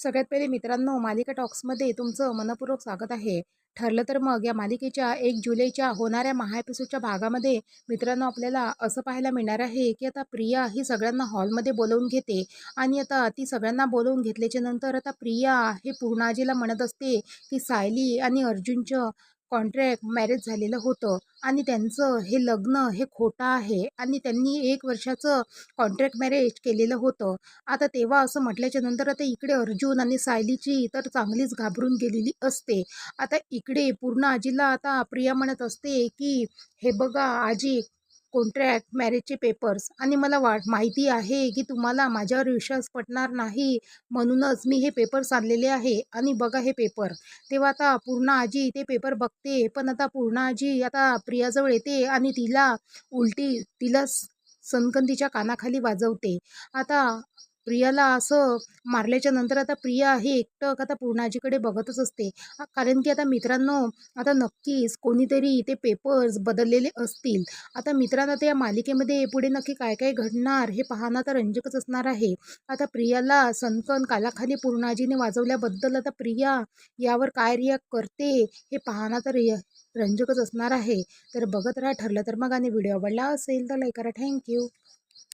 सगळ्यात पहिले मित्रांनो मालिका टॉक्समध्ये तुमचं मनपूर्वक स्वागत आहे. ठरलं तर मग या मालिकेच्या एक जुलैच्या होणाऱ्या महाएपिसोडच्या भागामध्ये मित्रांनो आपल्याला असं पाहायला मिळणार आहे की आता प्रिया ही सगळ्यांना हॉलमध्ये बोलवून घेते आणि आता ती सगळ्यांना बोलवून घेतल्याच्या नंतर आता प्रिया हे पूर्णाजीला म्हणत असते की सायली आणि अर्जुनचं कॉन्ट्रॅक्ट मॅरेज झालेलं होतं. आणि त्यांचं हे लग्न हे खोटं आहे. आणि त्यांनी एक वर्षाचं कॉन्ट्रॅक्ट मॅरेज केलेलं होतं. आता तेव्हा असं म्हटल्याच्या नंतर आता इकडे अर्जुन आणि सायलीची तर चांगलीच घाबरून गेलेली असते. आता इकडे पूर्ण आजीला आता प्रिया म्हणत असते की हे बघा आजी कॉन्ट्रॅक्ट मॅरेजचे पेपर्स आणि मला वाट माहिती आहे की तुम्हाला माझ्यावर विश्वास पटणार नाही. म्हणूनच मी हे पेपर्स आणलेले आहे. आणि बघा हे पेपर तेव्हा आता पूर्ण आजी ते पेपर बघते. पण आता पूर्ण आजी आता प्रियाजवळ येते आणि तिला उलटी तिला स- कानाखाली वाजवते. आता प्रियाला असं मारल्याच्या नंतर आता प्रिया हे एकटक आता पूर्णाजीकडे बघतच असते. कारण की आता मित्रांनो आता नक्कीच कोणीतरी ते पेपर्स बदललेले असतील. आता मित्रांनो आता या मालिकेमध्ये पुढे नक्की काय काय घडणार हे पाहणं तर रंजकच असणार आहे. आता प्रियाला सनकन कालाखाली पूर्णाजीने वाजवल्याबद्दल आता प्रिया यावर काय रिॲक्ट करते हे पाहणं तर रंजकच असणार आहे. तर बघत राहा ठरलं तर मग आणि व्हिडिओ आवडला असेल तर लाईक करा. थँक्यू